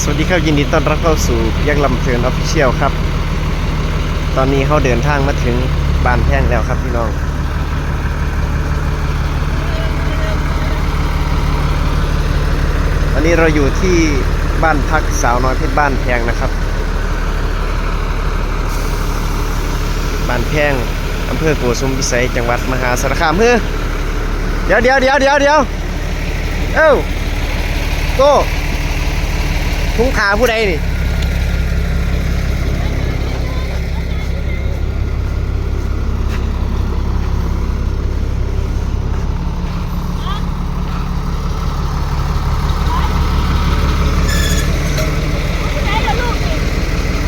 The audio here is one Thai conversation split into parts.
สวัสดีครับยินดีต้อนรับเข้าสู่ยักษ์ลำเพลินออฟฟิเชียลครับ ตอนนี้เขาเดินทางมาถึงบ้านแพงแล้วครับพี่น้อง ตอนนี้เราอยู่ที่บ้านพักสาวน้อยเพชรบ้านแพงนะครับ บ้านแพงอำเภอโกสุมพิสัยจังหวัดมหาสารคามเฮ้อเดี๋ยวเดี๋ยวเดี๋ยวเดี๋ยวเดี๋ยวเอ้าโก้ ทุงขาผู้ใดนี่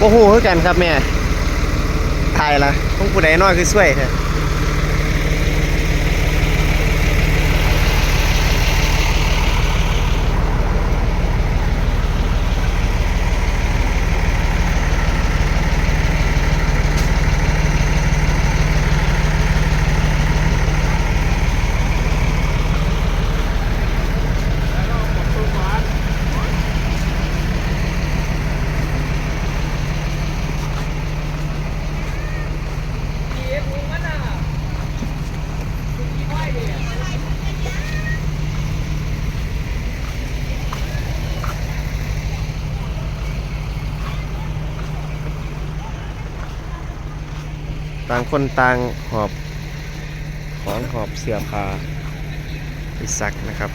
โอ้โหคือกันครับแม่ตายละต้องผู้ใดน้อยคือช่วยแท้ ต่างคนต่างหอบของหอบเสื้อผ้าไปซักนะครับ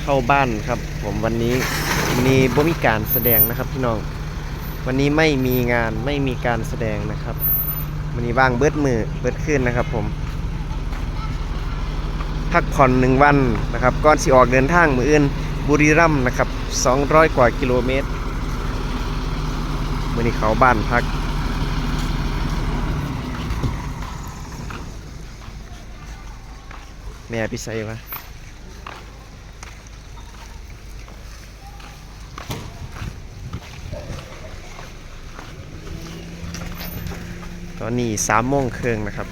เข้าบ้านครับ ผมวันนี้มีบ่มีการแสดงนะครับพี่น้อง วันนี้ไม่มีงานไม่มีการแสดงนะครับวันนี้ว่างเบิดมือเบิดขึ้นนะครับ ผม พักผ่อนหนึ่งวันนะครับก่อนสิออกเดินทางมืออื่นบุรีรัมย์นะครับ 200 กว่ากิโลเมตรมื่อนี้เขาบ้านพัก แม่พี่ไซวะตอนนี้สามโมงครึ่งนะครับ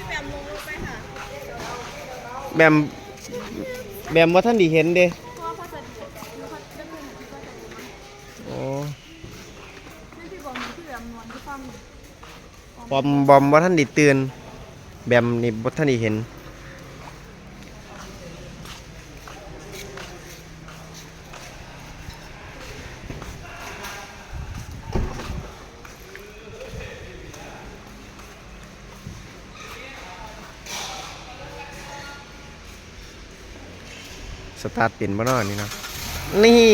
ผมแบมแบมว่าท่านดีเห็นเด้โอ้บอมบอมว่าท่านดีเตือนแบมนี่ว่าท่านดีเห็น สตาร์ทเป็นบ่เนอนนี่เนาะนี่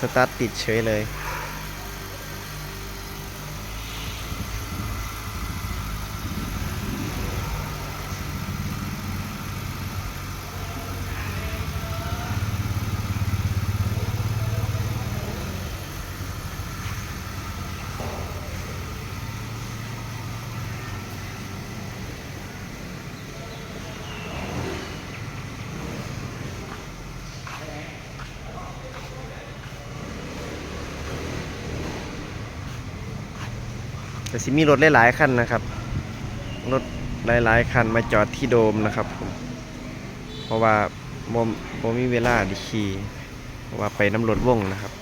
สตาร์ทติดเฉยเลย แต่สิมีรถหลายๆคันนะครับ รถหลายๆคันมาจอดที่โดมนะครับผมเพราะว่าบ่บ่มีเวลาดิขี่เพราะว่าไปน้ำรถว่งนะครับ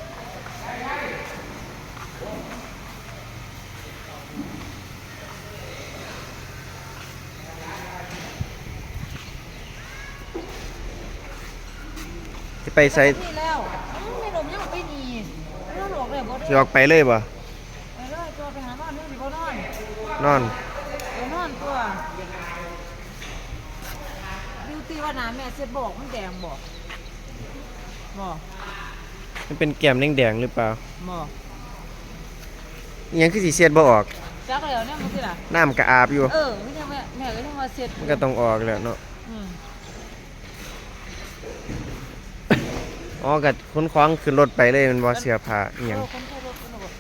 ไปใส่นี่แล้วไม่หลงยังไปนี่ไม่ต้องหลงเลยบ่สิออกไปเลยบ่ ไปเลยตัวไปหานอนนี่สิบ่นอน นอนไปนอนตัวบิวตี้ว่าน้าแม่เซ็ตบอกมันแดงบอกบอกมันเป็นแก้มแดงๆหรือเปล่าบอกอิหยังคือสิเสียดบ่ออก จักแล้วเนี่ยมันสิล่ะน้ำกระอาบอยู่ เออไม่ใช่แม่แม่ก็ต้องมาเสร็จมันก็ต้องออกแล้วเนาะอืมอ๋อก็ขนของขึ้นรถไปเลยมันบ่เสื้อผ้าอิหยัง เออคนใช้รถคนบอก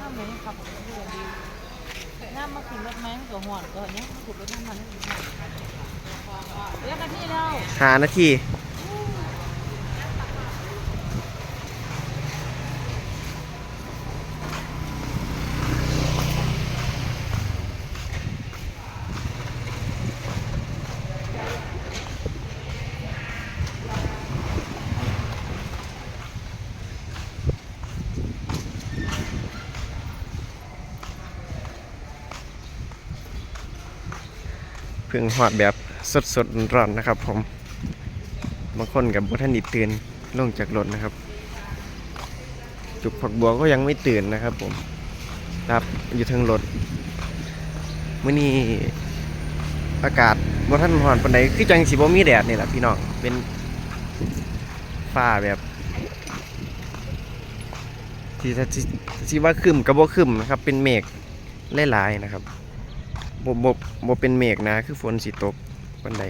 น้ำเหมือนขับรถดี น้ำมาขึ้นรถไหมมัวห่อนตัวเนี้ยขุดรถน้ำมันเรียกกันที่แล้วหานาที พิ่งหอดแบบสดๆร้อนนะครับ ผมบางคนกับบุท่านไดีตื่นลงจากรถนะครับ จุกผักบัวก็ยังไม่ตื่นนะครับ ผมรับอยู่ทิงรถมื่อนี้อากาศบุท่านหอนปันใดคือจังสีบ่มีแดดนี่แหละพี่น้องเป็นฟ้าแบบที่ที่ที่ว่าคึมกับบ่คึมนะครับ เป็นเมฆหลายๆนะครับ บ่บ่บ่เป็นเมฆนะคือฝนสิตกปันใด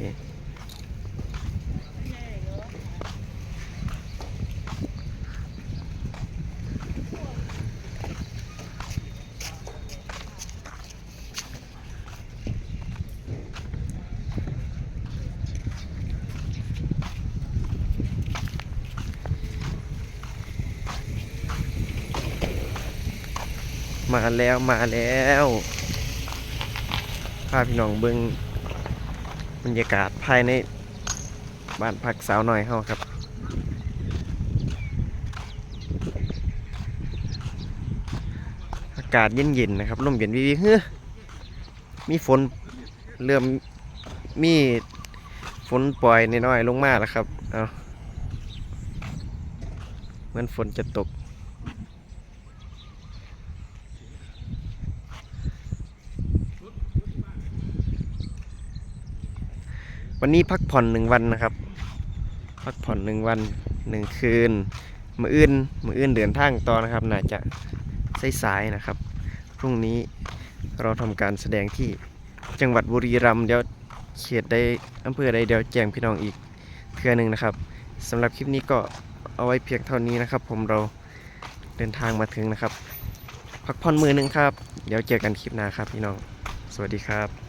มาแล้วมาแล้วาพี่น้องเบิงบรรยากาศภายในบ้านพักสาวหน่อยเฮาครับ อากาศเย็นๆนะครับลมเย็นวิวเฮ้อมีฝนเริ่มมีฝนปล่อยน้อยๆลงมาแล้วครับ เอาเหมือนฝนจะตก วันนี้พักผ่อนหนึ่งวันนะครับ พักผ่อนหนึ่งวันหนึ่งคืนมืออื่นมืออื่นเดินทางต่อนะครับ น่าจะสายๆนะครับ พรุ่งนี้เราทำการแสดงที่จังหวัดบุรีรัมย์เดี๋ยวเขตใดอำเภอใดเดี๋ยวแจ้งพี่น้องอีกเทื่อหนึ่งนะครับสำหรับคลิปนี้ก็เอาไว้เพียงเท่านี้นะครับ ผมเราเดินทางมาถึงนะครับ พักผ่อนมือหนึ่งครับ เดี๋ยวเจอกันคลิปหน้าครับพี่น้อง สวัสดีครับ